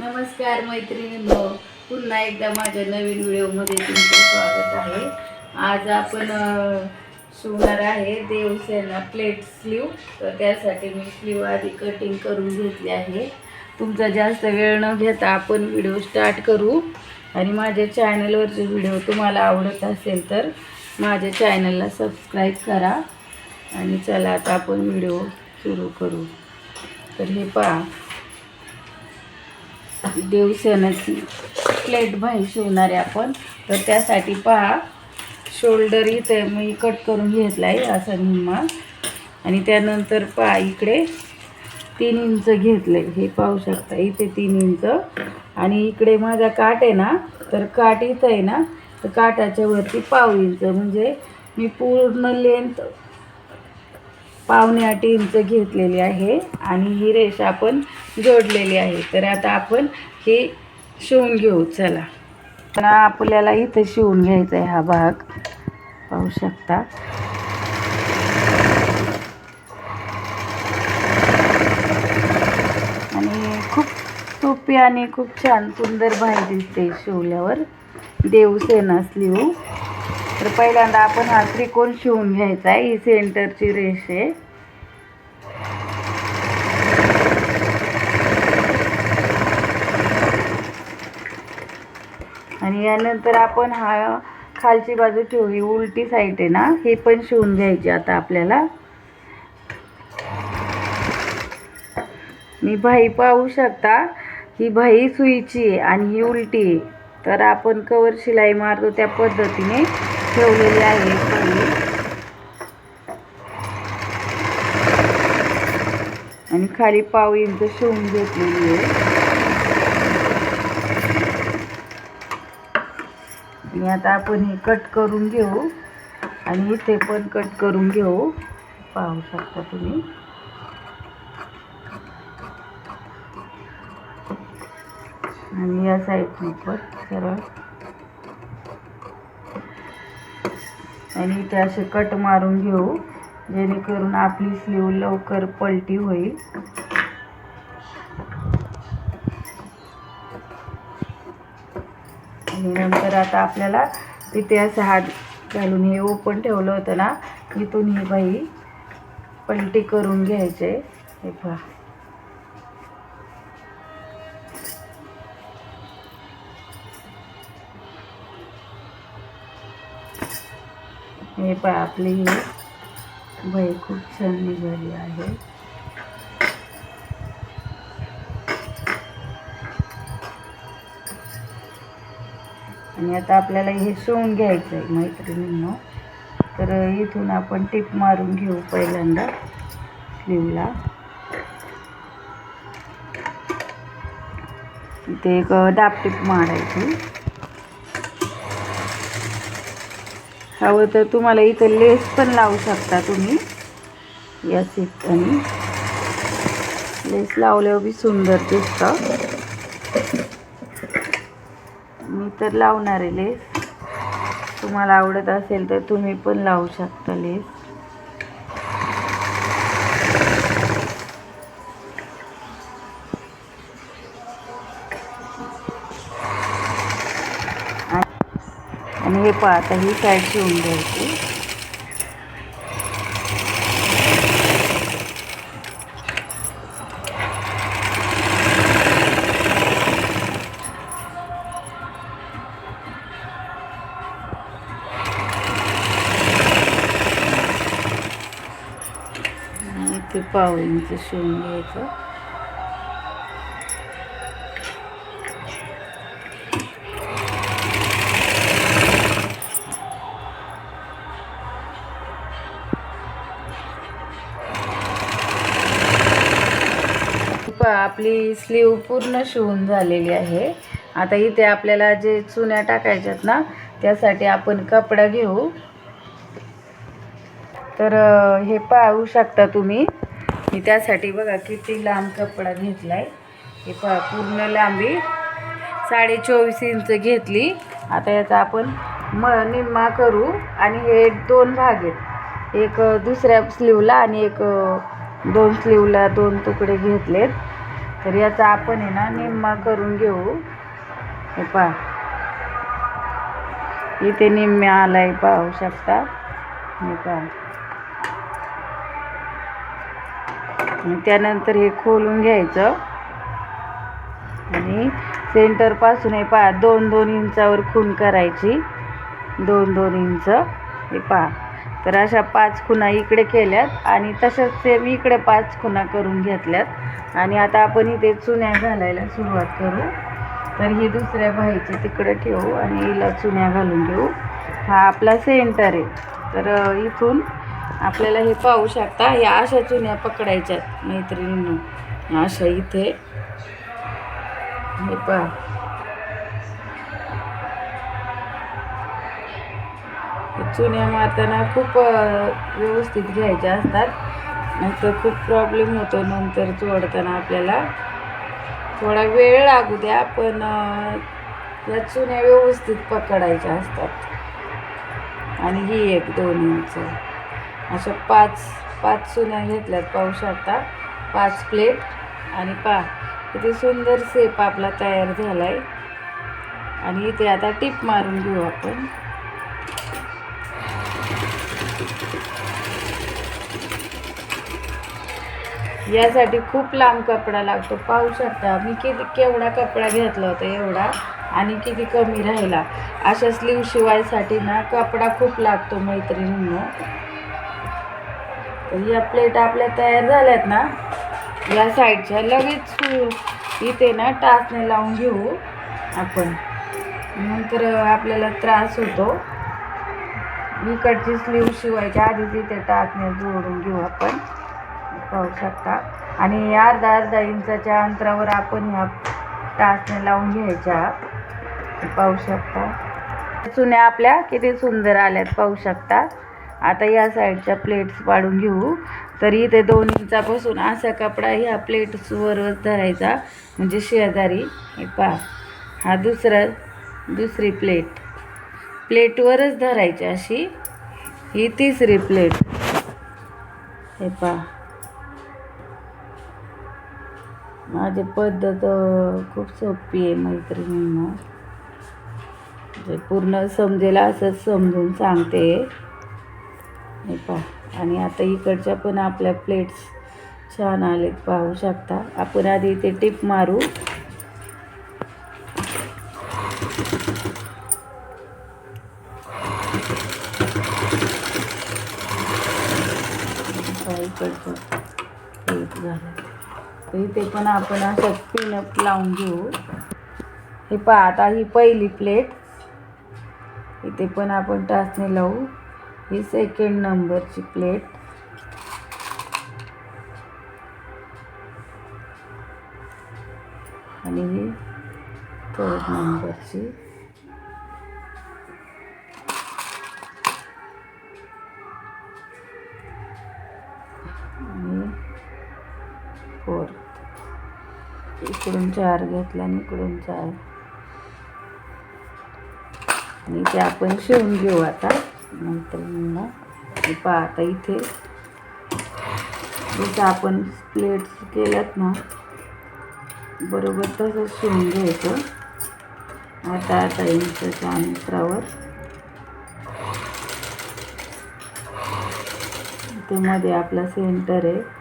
नमस्कार मैत्रिणींनो. पुन्हा एकदा माझ्या नवीन व्हिडिओमध्ये तुमचं स्वागत आहे. आज आपण शिवणार आहे देवसेना प्लेट स्लीव तर त्यासाठी मी स्लीव आधी कटिंग करून घेतली आहे. तुमचा जास्त वेळ न घेता आपण व्हिडिओ स्टार्ट करू. आणि माझ्या चॅनलवरचे व्हिडिओ तुम्हाला आवडत असेल तर माझ्या चॅनलला सबस्क्राईब करा. आणि चला आता आपण व्हिडिओ सुरू करू. तर हे पहा. देवसेनाची प्लेट भाई शिवणार आहे आपण. तर त्यासाठी पहा शोल्डर इथे मी कट करून घेतला आहे असा निम्मा. आणि त्यानंतर पहा इकडे तीन इंच घेतलं हे पाहू शकता इथे तीन इंच. आणि इकडे माझा काट आहे ना तर काट इथं आहे ना तर काटाच्या वरती पाव इंच. म्हणजे मी पूर्ण लेंथ पावणे आठ इंच घेतलेली आहे आणि ही रेषा आपण जोडलेली आहे. तर आता आपण हे शिवून घेऊ. चला. तर आपल्याला इथं शिवून घ्यायचा आहे हा भाग. पाहू शकता. आणि खूप सोपी आणि खूप छान सुंदर बाहेर दिसते शिवल्यावर. देवसेना स्लीव तर पहिल्यांदा आपण हा त्रिकोण शिवून घ्यायचा आहे. ही सेंटरची रेष आहे. आणि यानंतर आपण हा खालची बाजू ठेवू ही उलटी साईड आहे ना? हे पण शिवून घ्यायची आता आपल्याला. मी भाई पाहू शकता ही भाई सुईची आहे आणि ही उलटी आहे. तर आपण कवर शिलाई मारतो त्या पद्धतीने. ठेवलेली आहे बाई आणि खाली पाव इंच शिवून घेतलेली आहे. आता आपण हे कट करून घेऊ. आणि इथे पण कट करून घेऊ. पाहू शकता तुम्ही. आणि या साईडने पण सरळ. आणि इथे असे कट मारून घेऊ जेणेकरून आपली स्लीव लवकर पलटी होईल. आणि नंतर आता आपल्याला तिथे असं हात घालून हे ओपन ठेवलं होतं ना इथून ही बाई पलटी करून घ्यायचे. हे पहा. हे पहा आपली ही बाई खूप छान निघाली आहे. आणि आता आपल्याला हे शिवून घ्यायचं आहे मैत्रिणींनो. तर इथून आपण टिप मारून घेऊ पहिल्यांदा स्लीवला इथे एक दाब टिप मारायची. हवं तर तुम्हाला इथं लेस पण लावू शकता तुम्ही. या ठिकाणी लेस लावल्यावर बी सुंदर दिसतं. मी तर लावणार आहे लेस. तुम्हाला आवडत असेल तर तुम्ही पण लावू शकता लेस. आता ही साईड शिवून घ्यायची ते पाव इंच शिवून घ्यायचं आपली स्लीव पूर्ण शिवून झालेली आहे. आता इथे आपल्याला जे चुन्या टाकायच्यात ना त्यासाठी आपण कपडा घेऊ. तर हे पाहू शकता तुम्ही. मी त्यासाठी बघा किती लांब कपडा घेतला आहे हे पहा पूर्ण लांबी साडे चोवीस इंच घेतली. आता याचा आपण म निम्मा करू. आणि हे दोन भाग आहेत. एक दुसऱ्या स्लीवला आणि एक दोन स्लीवला दोन तुकडे घेतलेत. तर याचा आपण आहे ना निम्मा करून घेऊ. हे पहा. इथे निम्मे आलाय पाहू शकता. हे पहा. त्यानंतर हे खोलून घ्यायचं. आणि सेंटरपासून हे पहा दोन दोन इंचावर खून करायची. दोन दोन इंच. हे पहा. तर अशा पाच खुणा इकडे केल्यात आणि तशाच सेम इकडे पाच खुणा करून घेतल्यात. आणि आता आपण इथे चुन्या घालायला सुरुवात करू. तर ही दुसऱ्या भाईची तिकडे ठेवू आणि हिला चुन्या घालून घेऊ. हा आपला सेंटर आहे. तर इथून आपल्याला हे पाहू शकता या अशा चुन्या पकडायच्यात मैत्रिणींनो. अशा इथे. हे पहा. चुन्या मारताना खूप व्यवस्थित घ्यायच्या असतात. नंतर खूप प्रॉब्लेम होतो नंतर चोडताना आपल्याला. थोडा वेळ लागू द्या पण या चुन्या व्यवस्थित पकडायच्या असतात. आणि ही एक दोन इंच अशा पाच पाच चुन्या घेतल्यात पाहू शकता. पाच प्लेट आणि पा किती सुंदर सेप आपला तयार झाला आहे आणि इथे आता टिप मारून घेऊ आपण. यासाठी खूप लांब कपडा लागतो. पाहू शकता मी किती केवढा कपडा घेतला होता एवढा आणि किती कमी राहिला. अशा स्लीव शिवायसाठी ना कपडा खूप लागतो मैत्रिणींनो. तर या प्लेट आपल्या तयार झाल्यात ना या साईडच्या लगेच इथे ना टाचने लावून घेऊ आपण. नंतर आपल्याला त्रास होतो. इकडची स्लीव शिवायच्या आधीच इथे टाचने जोडून घेऊ आपण. पाहू शकता. आणि अर्धा अर्धा इंचाच्या अंतरावर आपण ह्या टाचने लावून घ्यायच्या पाहू शकता. चुन्या आपल्या किती सुंदर आल्यात पाहू शकता. आता या साईडच्या प्लेट्स पाडून घेऊ. तर इथे दोन इंचापासून असा कपडा ह्या प्लेट्सवरच धरायचा म्हणजे शेजारी. हे पहा हा दुसरा दुसरी प्लेट प्लेटवरच धरायची अशी. ही तिसरी प्लेट हे पहा. माझी पद्धत खूप सोपी आहे मैत्रिणींना. जे पूर्ण समजेल असंच समजून सांगते. हे पहा. आणि आता इकडच्या पण आपल्या प्लेट्स छान आलेत पाहू शकता. आपण आधी इथे टिप मारू. इकडचं. प्लेट झालं. तर इथे पण आपण असं पिनअप लावून घेऊ. हे पहा आता ही पहिली प्लेट इथे पण आपण टाचणी लावू. ही सेकंड नंबरची प्लेट आणि ही थर्ड नंबरची आणि फोर्थ इकडून चार घेतला आणि इकडून चार. आणि ते आपण शिवून घेऊ आता. नंतर ना पहा आता इथे जसं आपण प्लेट्स केल्यात ना बरोबर तसंच शिवून घ्यायचं. आता आता इंचच्या अंतरावर. इथे मध्ये आपला सेंटर आहे.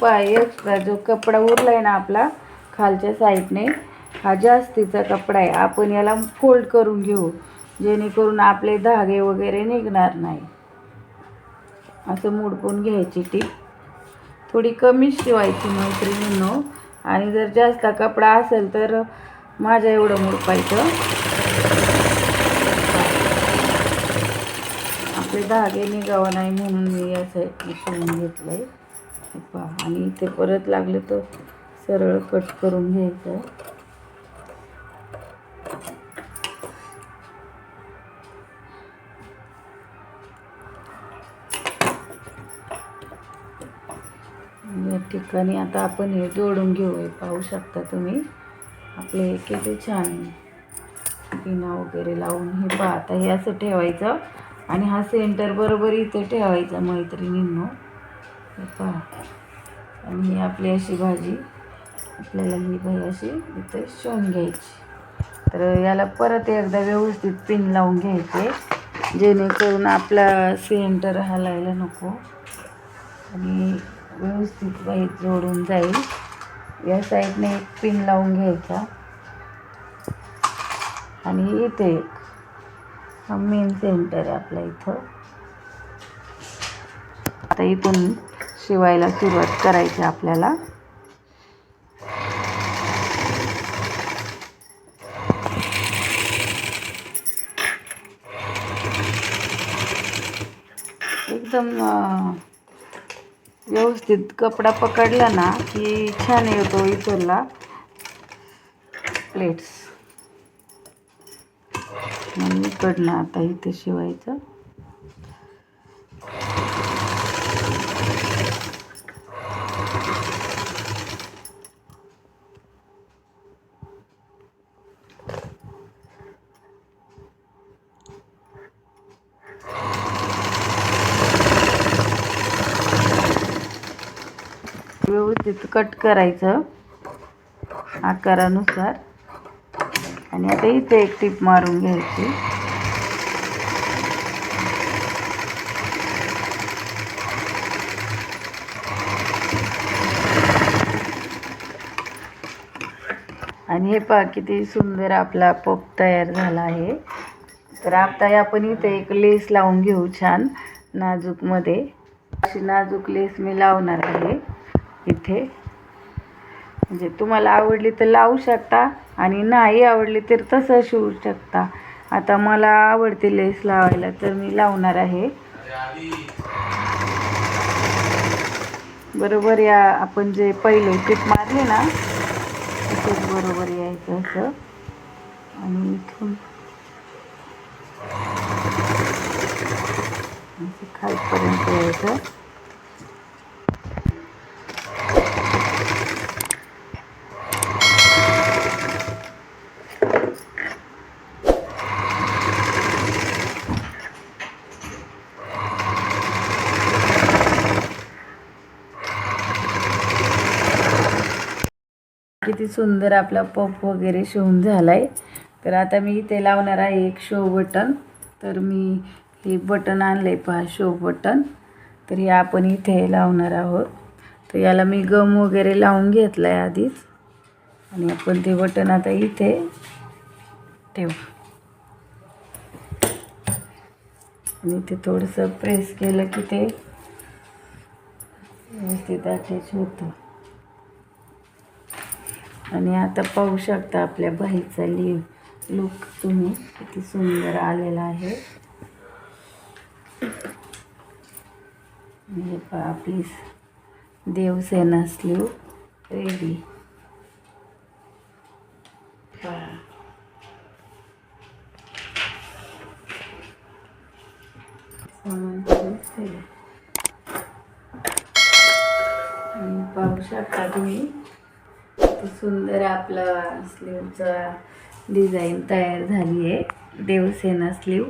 पाय एक्स्ट्रा जो कपडा उरला आहे ना आपला खालच्या साईडने हा जास्तीचा कपडा आहे. आपण याला फोल्ड करून घेऊ. जेणेकरून आपले धागे वगैरे निघणार नाही. असं मुडपून घ्यायची टीप थोडी कमी शिवायची मैत्रिणींनो. आणि जर जास्त कपडा असेल तर माझ्या एवढं मुडपायचं. आपले धागे निघावं नाही म्हणून मी या साईडने शिवून घेतलं आहे पहा आणि इथे परत लागलं तर सरळ कट करून घ्यायचं. या ठिकाणी आता आपण हे जोडून घेऊ हे पाहू शकता तुम्ही. आपले हे किती छान पिना वगैरे लावून हे पाहता हे असं ठेवायचं आणि हा सेंटर बरोबर इथे ठेवायचा मैत्रिणींनो. हे पहा आणि ही आपली अशी भाजी आपल्याला ही भाजी अशी इथे शिवून घ्यायची. तर याला परत एकदा व्यवस्थित पिन लावून घ्यायचे जेणेकरून आपला सेंटर हलायला नको. आणि व्यवस्थित बाई जोडून जाईल. या साईडने एक पिन लावून घ्यायचा. आणि इथे एक हा मेन सेंटर आहे आपल्या इथं. आता इथून शिवायला सुरुवात करायची आपल्याला. एकदम व्यवस्थित कपडा पकडला ना की छान येतो इतरला प्लेट्स आणि इकडनं आता इथे शिवायचं. व्यवस्थित कट करायचं आकारानुसार. आणि आता इथे एक टीप मारून घ्यायची. आणि हे पहा किती सुंदर आपला पप तयार झाला आहे. तर आता आपण इथे एक लेस लावून घेऊ छान नाजूकमध्ये. अशी नाजूक लेस मी लावणार आहे. इथे. म्हणजे तुम्हाला आवडली तर लावू शकता आणि नाही आवडली तर तसं शिवू शकता. आता मला आवडते लेस लावायला तर मी लावणार आहे. बरोबर या आपण जे पहिले टीप मारले ना तिथेच बरोबर यायचं असं. आणि इथून खालपर्यंत यायचं. किती सुंदर आपला पफ वगैरे शिवून झाला आहे तर आता मी इथे लावणार आहे एक शो बटन तर मी हे बटन आणलं आहे पहा शो बटन तर हे आपण इथे लावणार आहोत. तर याला मी गम वगैरे लावून घेतला आहे आधीच. आणि आपण ते बटन आता इथे ठेवू. आणि ते थोडंसं प्रेस केलं की ते व्यवस्थित अटॅच होतं. आणि आता पाहू शकता आपल्या बाईचा लिव. लुक तुम्ही किती सुंदर आलेला आहे. हे पहा आपली देवसेना स्लीव रेडी आणि पाहू शकता तुम्ही किती सुंदर आपला स्लीवचा डिझाईन तयार झाली आहे देवसेना स्लीव.